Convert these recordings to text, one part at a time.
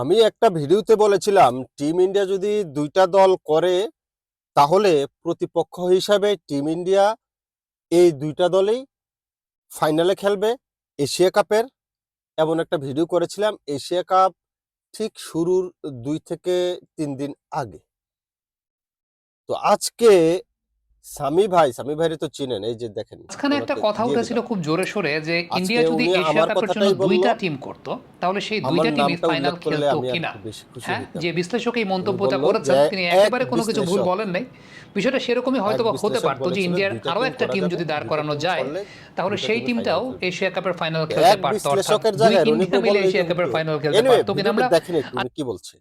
আমি একটা ভিডিওতে বলেছিলাম, টিম ইন্ডিয়া যদি দুইটা দল করে, তাহলে প্রতিপক্ষ হিসাবে টিম ইন্ডিয়া এই দুইটা দলেই ফাইনালে খেলবে, এশিয়া কাপের। এমন একটা ভিডিও করেছিলাম, এশিয়া কাপ ঠিক শুরুর দুই থেকে তিন দিন আগে। তো আজকে সামি ভাই সামি ভাইরে তো চিনেন এই যে দেখেন মাঝখানে একটা কথা উঠেছিল খুব জোরে সোরে যে ইন্ডিয়া যদি এশিয়া কাপের জন্য দুইটা টিম করত তাহলে সেই দুইটা টিমই ফাইনাল খেলতো কিনা? হ্যাঁ যে বিশ্লেষক এই মন্তব্যটা করেছেন তিনি একেবারে কোনো কিছু ভুল বলেন নাই। বিষয়টা সেরকমই হয়তো বা হতে পারতো যে ইন্ডিয়ার আরও একটা টিম যদি দাঁড় করানো যায় তাহলে সেই টিমটাও। এশিয়া কাপের ফাইনাল খেলতে পারতো অর্থাৎ দুই ইন্ডিয়া মিলে এশিয়া কাপের ফাইনাল খেলতে পারতো কিনা আমরা কি বলছে।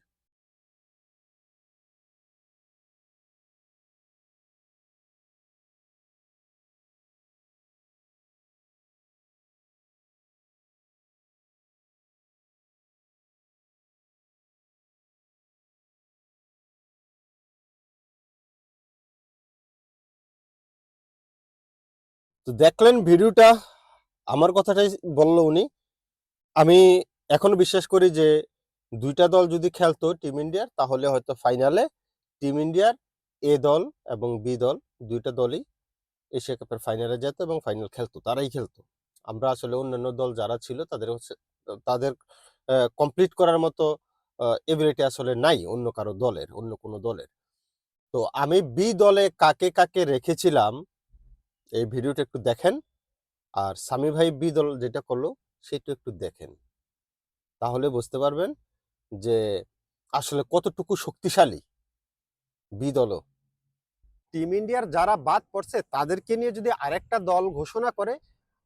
তো দেখলেন ভিডিওটা, আমার কথাটাই বলল উনি। আমি এখনও বিশ্বাস করি যে, দুইটা দল যদি খেলতো টিম ইন্ডিয়ার, তাহলে হয়তো ফাইনালে টিম ইন্ডিয়ার এ দল এবং বি দল, দুইটা দলই এশিয়া কাপের ফাইনালে যেত এবং ফাইনাল খেলতো, তারাই খেলতো। আমরা আসলে অন্যান্য দল যারা ছিল, তাদের হচ্ছে, তাদের কমপ্লিট করার মতো এবিলিটি আসলে নাই অন্য কারও দলের, অন্য কোনো দলের। তো আমি বি দলে কাকে কাকে রেখেছিলাম এই ভিডিওটা একটু দেখেন। আর সামি ভাই বি দল যেটা করল, সেটা একটু দেখেন। তাহলে বুঝতে পারবেন যে আসলে কতটুকু শক্তিশালী বি দলও টিম ইন্ডিয়ার যারা বাদ পড়ছে, তাদেরকে নিয়ে যদি আরেকটা দল ঘোষণা করে,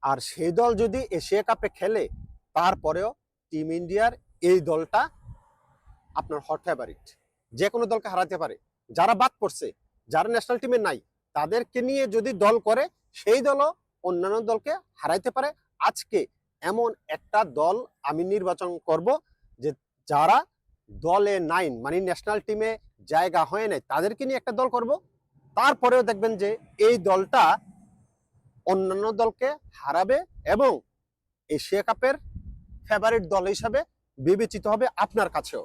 আর সেই দল যদি এশিয়া কাপে খেলে, তারপরেও টিম ইন্ডিয়ার এই দলটা আপনার হট ফেভারিট যে কোনো দলকে হারাতে পারে। যারা বাদ পড়ছে, যারা ন্যাশনাল টিমে নাই তাদেরকে নিয়ে যদি দল করে, সেই দলও অন্যান্য দলকে হারাইতে পারে। আজকে এমন একটা দল আমি নির্বাচন করব যে যারা দলে নাইন মানে ন্যাশনাল টিমে জায়গা হয় নাই, তাদেরকে নিয়ে একটা দল করব। তারপরেও দেখবেন যে এই দলটা অন্যান্য দলকে হারাবে এবং এশিয়া কাপের ফেভারিট দল হিসাবে বিবেচিত হবে আপনার কাছেও।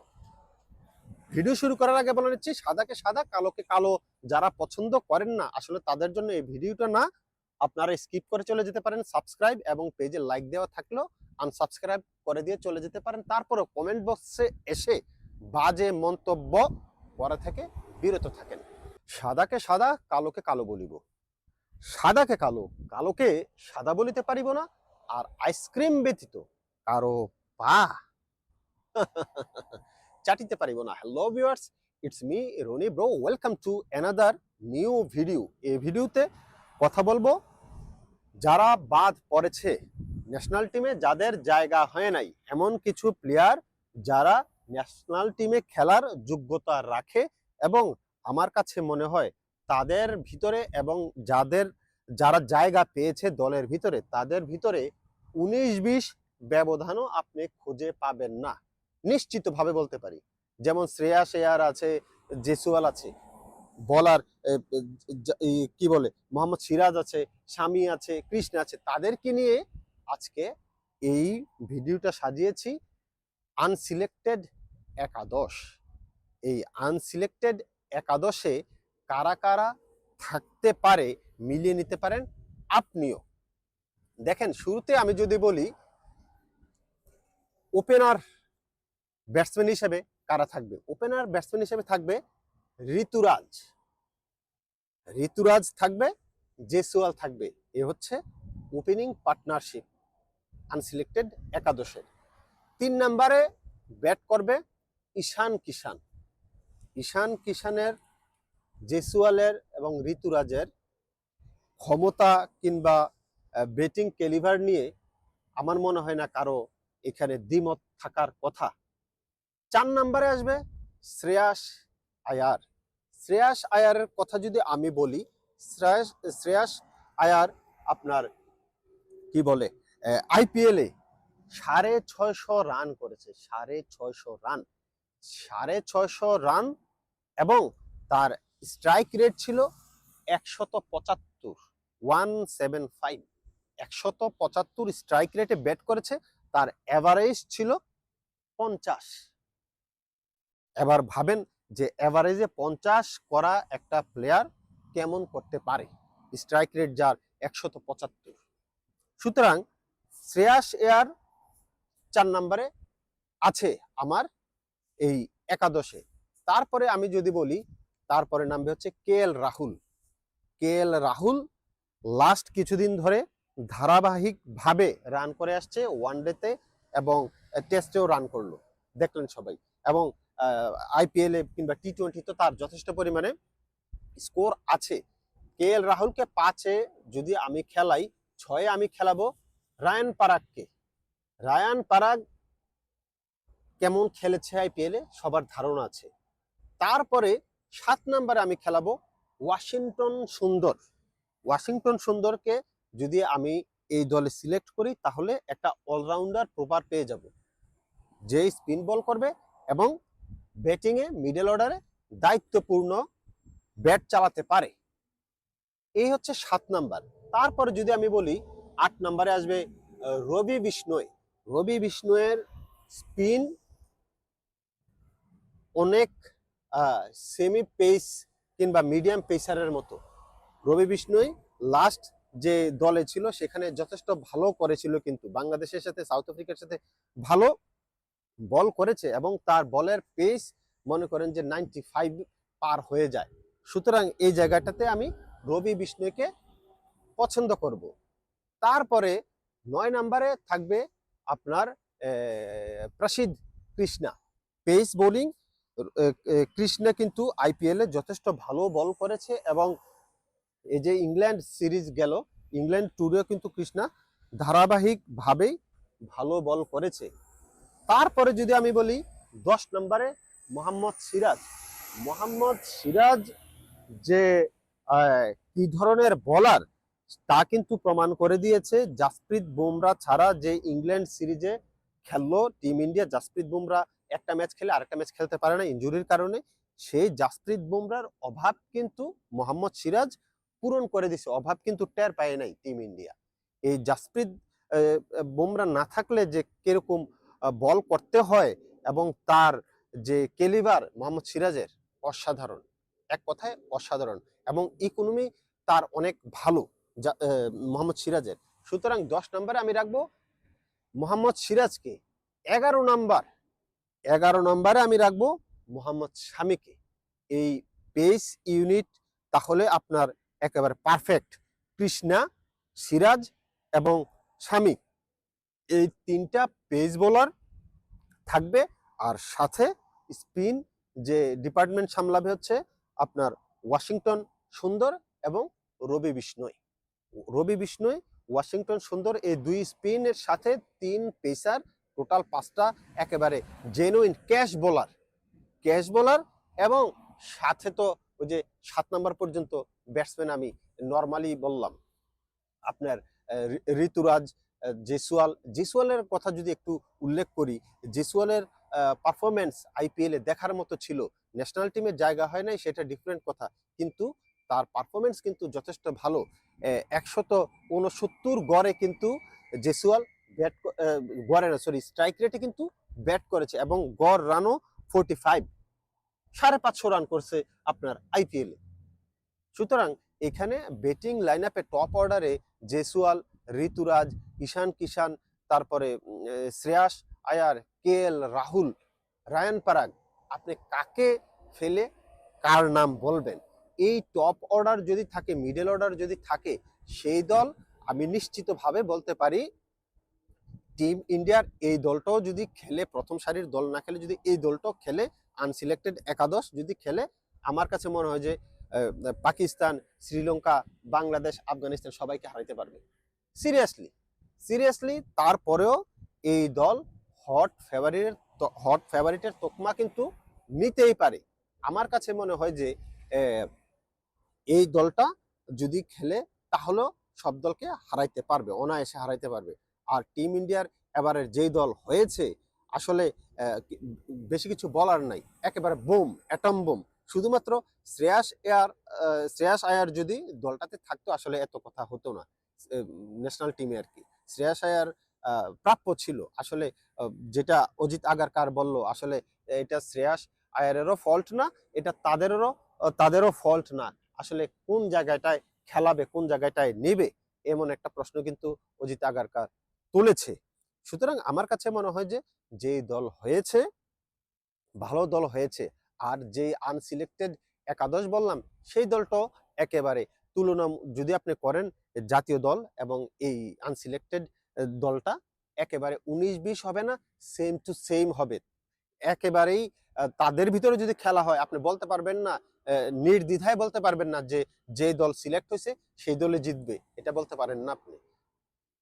ভিডিও শুরু করার আগে বলে নিচ্ছি, সাদাকে সাদা, কালোকে কালো যারা পছন্দ করেন না, আসলে তাদের জন্য এই ভিডিওটা না, আপনারা স্কিপ করে চলে যেতে পারেন সাবস্ক্রাইব এবং পেজে লাইক দেওয়া থাকলেও আনসাবস্ক্রাইব করে দিয়ে চলে যেতে পারেন। তারপরেও কমেন্ট বক্সে এসে বাজে মন্তব্য করা থেকে বিরত থাকেন। সাদাকে সাদা, কালোকে কালো বলিব। সাদাকে কালো, কালোকে সাদা বলিতে পারিব না, আর আইসক্রিম ব্যতীত কারও পা চাটিতে পারিব না। Hello viewers it's me Rony bro welcome to another new video এই ভিডিওতে কথা বলব যারা বাদ পড়েছে ন্যাশনাল টিমে যাদের জায়গা হয় নাই, এমন কিছু প্লেয়ার যারা ন্যাশনাল টিমে খেলার যোগ্যতা রাখে এবং আমার কাছে মনে হয় তাদের ভিতরে এবং যাদের, যারা জায়গা পেয়েছে দলের ভিতরে, তাদের ভিতরে উনিশ বিশ ব্যবধানও আপনি খুঁজে পাবেন না। নিশ্চিতভাবে বলতে পারি। যেমন শ্রেয়া শেয়ার আছে, জেসুয়াল আছে, বলার কি বলে, মোহাম্মদ সিরাজ আছে, স্বামী আছে, কৃষ্ণ আছে, তাদেরকে নিয়ে আজকে এই ভিডিওটা সাজিয়েছি আনসিলেক্টেড একাদশ। এই আনসিলেক্টেড একাদশে কারা কারা থাকতে পারে, মিলিয়ে নিতে পারেন আপনিও। দেখেন, শুরুতে আমি যদি বলি, ওপেনার ব্যাটসম্যান হিসেবে কারা থাকবে? ওপেনার ব্যাটসম্যান হিসেবে থাকবে ঋতুরাজ। ঋতুরাজ থাকবে জেসুয়াল থাকবে। এ হচ্ছে ওপেনিং পার্টনারশিপ আনসিলেক্টেড একাদশের। তিন নম্বরে ব্যাট করবে ঈশান কিষান ঈশান কিষানের জেসুয়ালের এবং ঋতুরাজের ক্ষমতা কিংবা ব্যাটিং ক্যালিভার নিয়ে আমার মনে হয় না কারও এখানে দ্বিমত থাকার কথা। চার নাম্বারে আসবে শ্রেয়াস আয়ার। শ্রেয়াস আয়ারের কথা যদি আমি বলি, শ্রেয়াস শ্রেয়াস আয়ার আপনার কি বলে আইপিএলে সাড়ে ছয়শো রান করেছে, সাড়ে ছয়শো রান। সাড়ে ছয়শো রান এবং তার স্ট্রাইক রেট ছিল একশত পঁচাত্তর ওয়ান সেভেন ফাইভ একশত পঁচাত্তর স্ট্রাইক রেটে ব্যাট করেছে, তার অ্যাভারেজ ছিল পঞ্চাশ। এবার ভাবেন যে এভারেজে পঞ্চাশ করা একটা প্লেয়ার কেমন করতে পারে? স্ট্রাইক রেট যার একশত পঁচাত্তর। সুতরাং শ্রেয়াস এয়ার চার নম্বরে আছে আমার এই একাদশে। তারপরে আমি যদি বলি, তারপরে নামবে হচ্ছে K L Rahul. K L Rahul last কিছুদিন ধরে ধারাবাহিকভাবে রান করে আসছে ওয়ানডেতে এবং টেস্টেও রান করল। দেখলেন সবাই। এবং আইপিএলে কিংবা টি টোয়েন্টি তো তার যথেষ্ট পরিমাণে স্কোর আছে। কে এল রাহুলকে পাঁচে যদি আমি খেলাই, ছয়ে আমি খেলাবো রায়ান পারাগকে। রায়ান পারাগ কেমন খেলেছে আইপিএলে সবার ধারণা আছে। তারপরে সাত নম্বরে আমি খেলাবো ওয়াশিংটন সুন্দর। ওয়াশিংটন সুন্দরকে যদি আমি এই দলে সিলেক্ট করি, তাহলে একটা অলরাউন্ডার প্রপার পেয়ে যাব। যে স্পিন বল করবে এবং ব্যাটিংয়ে মিডল অর্ডারে দায়িত্বপূর্ণ ব্যাট চালাতে পারে। এই হচ্ছে সাত নাম্বার। তারপরে যদি আমি বলি, আট নাম্বারে আসবে রবি বিষ্ণয় রবি বিষ্ণয়ের স্পিন অনেক সেমি পেস কিংবা মিডিয়াম পেসারের মতো। রবি বিষ্ণয় লাস্ট যে দলে ছিল, সেখানে যথেষ্ট ভালো করেছিল কিন্তু বাংলাদেশের সাথে সাউথ আফ্রিকার সাথে ভালো বল করেছে এবং তার বলের পেস মনে করেন যে নাইনটি ফাইভ পার হয়ে যায়। সুতরাং এই জায়গাটাতে আমি রবি বিষ্ণুকে পছন্দ করব। তারপরে নয় নম্বরে থাকবে আপনার প্রসিদ্ধ কৃষ্ণা। পেস বোলিং কৃষ্ণা কিন্তু আইপিএল যথেষ্ট ভালো বল করেছে এবং এই যে ইংল্যান্ড সিরিজ গেল, ইংল্যান্ড ট্যুরেও কিন্তু কৃষ্ণা ধারাবাহিকভাবেই ভালো বল করেছে। তারপরে যদি আমি বলি দশ নম্বরে মোহাম্মদ সিরাজ। মোহাম্মদ সিরাজ যে কি ধরনের বলার তা কিন্তু প্রমাণ করে দিয়েছে। জাসপ্রীত বুমরা ছাড়া যে ইংল্যান্ড সিরিজে খেললো টিম ইন্ডিয়া, জাসপ্রীত বুমরা একটা ম্যাচ খেলে আরেকটা ম্যাচ খেলতে পারে না ইনজুরির কারণে। সেই জাসপ্রীত বুমরার অভাব কিন্তু মোহাম্মদ সিরাজ পূরণ করে দিছে অভাব কিন্তু টের পায় নাই টিম ইন্ডিয়া। এই জাসপ্রীত বুমরা না থাকলে যে কীরকম বল করতে হয় এবং তার যে কেলিবার মোহাম্মদ সিরাজের অসাধারণ, এক কথায় অসাধারণ এবং ইকোনমি তার অনেক ভালো, যা- মোহাম্মদ সিরাজের। সুতরাং দশ নম্বরে আমি রাখব, মোহাম্মদ সিরাজকে এগারো নাম্বার, এগারো নম্বরে আমি রাখব মোহাম্মদ শামিকে। এই পেস ইউনিট তাহলে আপনার একেবারে পারফেক্ট কৃষ্ণা, সিরাজ এবং শামিক। এই তিনটা পেস বোলার থাকবে আর সাথে স্পিন যে ডিপার্টমেন্ট সামলাবে হচ্ছে আপনার ওয়াশিংটন, সুন্দর এবং রবি বিষ্ণয় রবি বিষ্ণয় ওয়াশিংটন, সুন্দর এই দুই স্পিনের সাথে তিন পেসার, টোটাল পাঁচটা একেবারে genuine cash bowler. Cash bowler এবং সাথে তো ওই যে সাত নাম্বার পর্যন্ত ব্যাটসম্যান আমি নর্মালি বললাম। আপনার ঋতুরাজ আহ, জেসওয়াল জেসওয়ালের কথা যদি একটু উল্লেখ করি জেসওয়ালের পারফরমেন্স আইপিএলে দেখার মতো ছিল। ন্যাশনাল টিমের জায়গা হয় নাই সেটা ডিফারেন্ট কথা। কিন্তু তার পারফরমেন্স কিন্তু যথেষ্ট ভালো। একশত উনসত্তর গড়ে কিন্তু জেসওয়াল ব্যাট গড়ে না সরি স্ট্রাইক রেটে কিন্তু ব্যাট করেছে এবং গড় রানও ফোরটি ফাইভ সাড়ে পাঁচশো রান করছে আপনার আইপিএলে সুতরাং এখানে ব্যাটিং লাইন আপে টপ অর্ডারে জেসওয়াল ঋতুরাজ, ঈশান কিষান তারপরে শ্রেয়াস আয়ার, কে এল রাহুল, রায়ান পারাগ, আপনি কাকে ফেলে কার নাম বলবেন? এই টপ অর্ডার যদি থাকে মিডল অর্ডার যদি থাকে, সেই দল আমি নিশ্চিতভাবে বলতে পারি টিম ইন্ডিয়ার এই দলটাও যদি খেলে, প্রথম সারির দল না খেলে, যদি এই দলটাও খেলে আনসিলেক্টেড একাদশ যদি খেলে, আমার কাছে মনে হয় যে পাকিস্তান, শ্রীলঙ্কা, বাংলাদেশ, আফগানিস্তান সবাইকে হারাইতে পারবে। সিরিয়াসলি সিরিয়াসলি তারপরেও এই দল হট ফেভারিটের হট ফেভারিটের তকমা কিন্তু নিতেই পারে। আমার কাছে মনে হয় যে এই দলটা যদি খেলে তাহলেও সব দলকে হারাইতে পারবে, অনায়াসে হারাইতে পারবে। আর টিম ইন্ডিয়ার এবারের যেই দল হয়েছে, আসলে বেশি কিছু বলার নাই। একেবারে বোম অ্যাটম বোম শুধুমাত্র শ্রেয়াস এয়ার শ্রেয়াস আয়ার যদি দলটাতে থাকতো, আসলে এত কথা হতো না। ন্যাশনাল টিমে আর কি শ্রেয়াস আয়ার প্রাপ্য ছিল। আসলে যেটা অজিত আগারকার বলল, আসলে এটা শ্রেয়াস আয়ারেরও ফল্ট না, এটা তাদেরও তাদেরও ফল্ট না। আসলে কোন জায়গাটায় খেলাবে, কোন জায়গাটায় নেবে, এমন একটা প্রশ্ন কিন্তু অজিত আগারকার তুলেছে। সুতরাং আমার কাছে মনে হয় যে, যেই দল হয়েছে, ভালো দল হয়েছে, আর যে আনসিলেক্টেড একাদশ বললাম, সেই দলটাও একেবারে তুলনা যদি আপনি করেন জাতীয় দল এবং এই আনসিলেক্টেড দলটা একেবারে উনিশ বিশ হবে না সেম টু সেম হবে। একেবারেই তাদের ভিতরে যদি খেলা হয়, আপনি বলতে পারবেন না নির্দ্বিধায় বলতে পারবেন না যে যে দল সিলেক্ট হয়েছে, সেই দলে জিতবে, এটা বলতে পারেন না আপনি।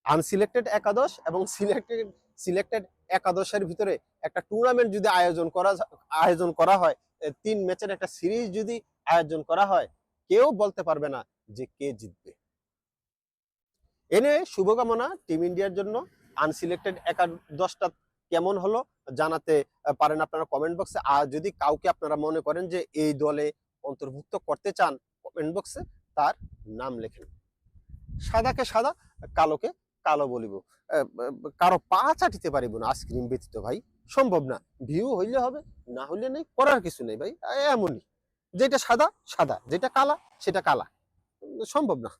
আনসিলেক্টেড একাদশ এবং সিলেক্টেড সিলেক্টেড একাদশের ভিতরে একটা টুর্নামেন্ট যদি আয়োজন করা আয়োজন করা হয় তিন ম্যাচের একটা সিরিজ যদি আয়োজন করা হয়, কেউ বলতে পারবে না যে, কে জিতবে। এনে শুভকামনা টিম ইন্ডিয়ার জন্য। আনসিলেক্টেড একাদশটা কেমন হলো জানাতে পারেন আপনারা কমেন্ট বক্সে আর যদি কাউকে আপনারা মনে করেন যে এই দলে অন্তর্ভুক্ত করতে চান কমেন্ট বক্সে তার নাম লেখেন। সাদাকে সাদা, কালোকে কালো বলিব। কারও পা চাটিতে পারিব না, আইসক্রিম ব্যতীত ভাই। সম্ভব না। ভিউ হইলে হবে, না হইলে নেই, করার কিছু নেই ভাই। এমনই। যেটা সাদা সাদা। যেটা কালা, সেটা কালা। সম্ভব না।